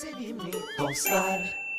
Sevimli dostlar.